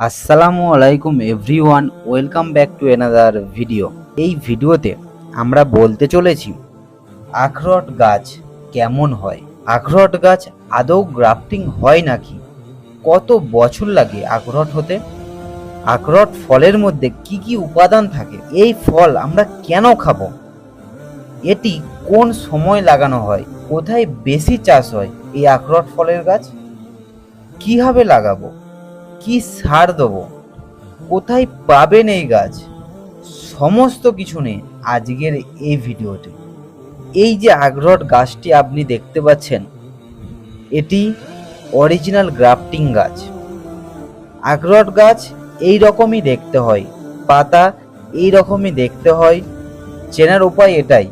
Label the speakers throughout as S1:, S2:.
S1: আসসালামু আলাইকুম everyone, welcome back to another video. এই ভিডিওতে আমরা বলতে চলেছি, আখরোট গাছ কেমন হয়? আখরোট গাছ আদৌ গ্রাফটিং হয় নাকি? কত বছর লাগে আখরোট হতে? আখরোট ফলের মধ্যে কি কি উপাদান থাকে? এই ফল আমরা কেন খাব? এটি কোন সময় লাগানো হয়? কোথায় বেশি চাষ হয় এই আখরোট ফলের গাছ? কীভাবে লাগাবো? কি সার দেবো? কোথায় পাবেন এই গাছ? সমস্ত কিছু নেই আজকের এই ভিডিওতে। এই যে আগ্রট গাছটি আপনি দেখতে পাচ্ছেন, এটি অরিজিনাল গ্রাফটিং গাছ। আগ্রট গাছ এই রকমই দেখতে হয়, পাতা এই রকমই দেখতে হয়। চেনার উপায় এটাই।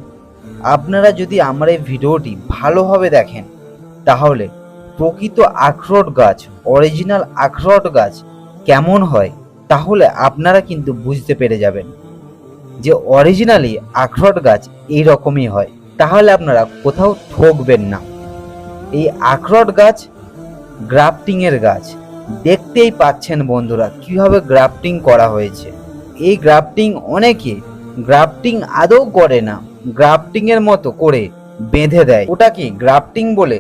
S1: আপনারা যদি আমার এই ভিডিওটি ভালোভাবে দেখেন, তাহলে প্রকৃত আখরোট গাছ অরিজিনাল আখরোট গাছ কেমন হয়, তাহলে আপনারা কিন্তু বুঝতে পেরে যাবেন যে অরিজিনালি আখরোট গাছ এই রকমই হয়। তাহলে আপনারা কোথাও ঠকবেন না। এই আখরোট গাছ গ্রাফটিং এর গাছ। দেখতেই পাচ্ছেন বন্ধুরা কীভাবে গ্রাফটিং করা হয়েছে। এই গ্রাফটিং অনেকে গ্রাফটিং আদৌ করে না। গ্রাফটিং এর মতো করে বেঁধে দেয়। ওটাকে গ্রাফটিং বলে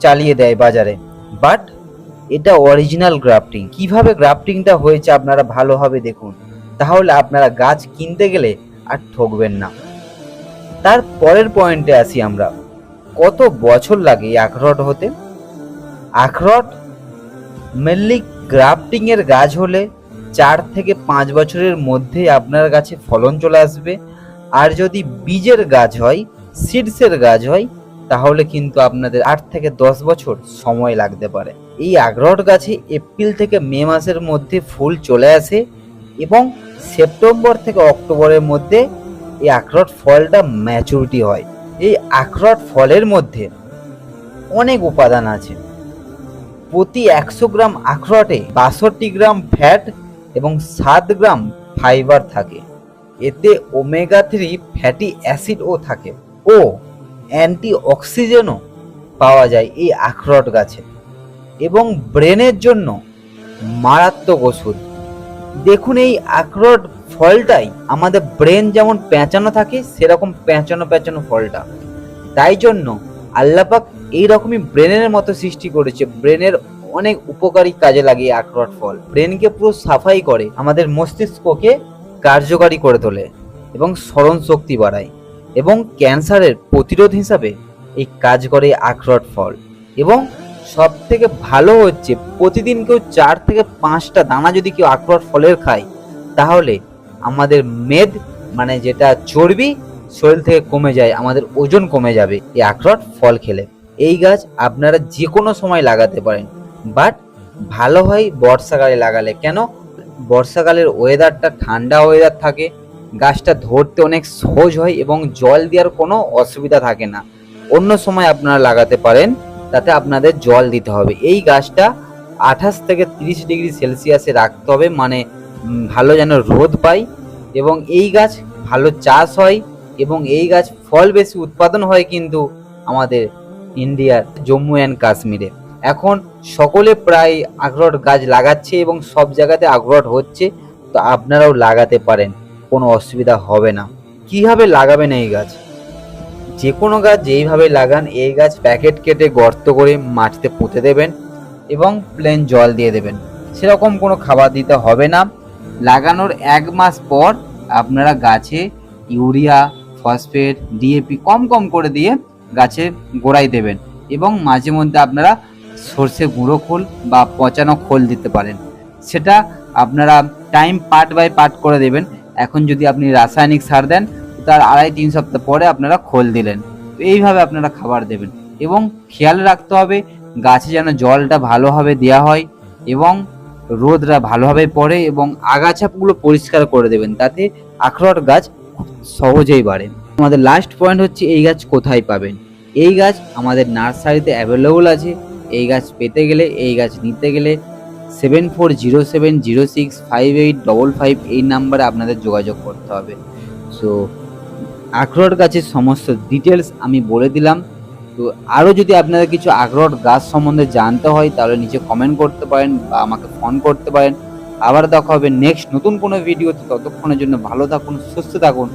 S1: চালিয়ে দেয় বাজারে। বাট এটা অরিজিনাল গ্রাফটিং কীভাবে গ্রাফটিংটা হয়েছে আপনারা ভালোভাবে দেখুন। তাহলে আপনারা গাছ কিনতে গেলে আর ঠকবেন না। তার পরের পয়েন্টে আসি আমরা। কত বছর লাগে আখরোট হতে? আখরোট মেনলি গ্রাফটিং এর গাছ হলে চার থেকে পাঁচ বছরের মধ্যে আপনার কাছে ফলন চলে আসবে। আর যদি বীজের গাছ হয় সিডসের গাছ হয় তাহলে কিন্তু আপনাদের আট থেকে দশ বছর সময় লাগতে পারে। এই আগ্রহট গাছে এপ্রিল থেকে মে মাসের মধ্যে ফুল চলে আসে এবং সেপ্টেম্বর থেকে অক্টোবরের মধ্যে এই আখরোট ফলটা ম্যাচুরিটি হয়। এই আখরোট ফলের মধ্যে অনেক উপাদান আছে। প্রতি একশো গ্রাম আখরোটে বাষট্টি গ্রাম ফ্যাট এবং সাত গ্রাম ফাইবার থাকে। এতে ওমেগা থ্রি ফ্যাটি অ্যাসিডও থাকে। ও অ্যান্টি অক্সিজেনও পাওয়া যায় এই আখরোট গাছে এবং ব্রেনের জন্য মারাত্মক ওষুধ। দেখুন এই আখরোট ফলটাই আমাদের ব্রেন যেমন পেঁচানো থাকে, সেরকম পেঁচানো পেঁচানো ফলটা। তাই জন্য আল্লাপাক এইরকমই ব্রেনের মতো সৃষ্টি করেছে। ব্রেনের অনেক উপকারী কাজে লাগে আখরোট ফল। ব্রেনকে পুরো সাফাই করে আমাদের মস্তিষ্ককে কার্যকারী করে তোলে এবং স্মরণ শক্তি বাড়ায়। এবং ক্যান্সারের প্রতিরোধ হিসাবে এই কাজ করে আখরোট ফল। এবং সব থেকে ভালো হচ্ছে, প্রতিদিন কেউ চার থেকে পাঁচটা দানা যদি কেউ আখরোট ফলের খায়, তাহলে আমাদের মেদ মানে যেটা চর্বি, শরীর থেকে কমে যায়, আমাদের ওজন কমে যাবে এই আখরোট ফল খেলে। এই গাছ আপনারা যে কোনো সময় লাগাতে পারেন, বাট ভালো হয় বর্ষাকালে লাগালে। কেন? বর্ষাকালের ওয়েদারটা ঠান্ডা ওয়েদার থাকে গাছটা ধরতে অনেক সহজ হয় এবং জল দেওয়ার কোনো অসুবিধা থাকে না। অন্য সময় আপনারা লাগাতে পারেন, তাতে আপনাদের জল দিতে হবে। এই গাছটা আঠাশ থেকে তিরিশ ডিগ্রি সেলসিয়াসে রাখতে হবে মানে ভালো যেন রোদ পায় এবং এই গাছ ভালো চাষ হয় এবং এই গাছ ফল বেশি উৎপাদন হয় কিন্তু আমাদের ইন্ডিয়ার জম্মু অ্যান্ড কাশ্মীরে। এখন সকলে প্রায় আখরোট গাছ লাগাচ্ছে এবং সব জায়গাতে আখরোট হচ্ছে, তো আপনারাও লাগাতে পারেন। কোনো অসুবিধা হবে না। কীভাবে লাগাবেন এই গাছ? যে কোনো গাছ যেইভাবে লাগান, এই গাছ প্যাকেট কেটে গর্ত করে মাটিতে পুঁতে দেবেন এবং প্লেন জল দিয়ে দেবেন। সেরকম কোনো খাবার দিতে হবে না। লাগানোর এক মাস পর আপনারা গাছে ইউরিয়া, ফসফেট ডিএপি কম কম করে দিয়ে গাছে গোড়ায় দেবেন এবং মাঝে মধ্যে আপনারা সর্ষে গুঁড়ো খোল বা পচানো খোল দিতে পারেন। সেটা আপনারা টাইম পার্ট বাই পার্ট করে দেবেন। এখন যদি আপনি রাসায়নিক সার দেন, তার আড়াই তিন সপ্তাহ পরে আপনারা খোল দিলেন। তো এইভাবে আপনারা খাবার দেবেন এবং খেয়াল রাখতে হবে, গাছে যেন জলটা ভালোভাবে দেওয়া হয় এবং রোদটা ভালোভাবে পড়ে এবং আগাছাগুলো পরিষ্কার করে দেবেন, তাতে আখরোট গাছ সহজেই বাড়ে। আমাদের লাস্ট পয়েন্ট হচ্ছে, এই গাছ কোথায় পাবেন? এই গাছ আমাদের নার্সারিতে অ্যাভেলেবল আছে। এই গাছ পেতে গেলে, এই গাছ নিতে গেলে seven four zero seven zero six five eight double five এই নাম্বারে আপনাদের যোগাযোগ করতে হবে। সো আখরোট গাছের সমস্ত ডিটেলস আমি বলে দিলাম। তো আরও যদি আপনাদের কিছু আখরোট গাছ সম্বন্ধে জানতে হয়, তাহলে নিচে কমেন্ট করতে পারেন বা আমাকে ফোন করতে পারেন। আবার দেখা হবে নেক্সট নতুন কোনো ভিডিওতে। ততক্ষণের জন্য ভালো থাকুন, সুস্থ থাকুন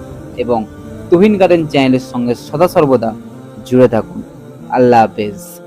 S1: এবং তুহিন গার্ডেন চ্যানেলের সঙ্গে সদা সর্বদা জুড়ে থাকুন। আল্লাহ হাফেজ।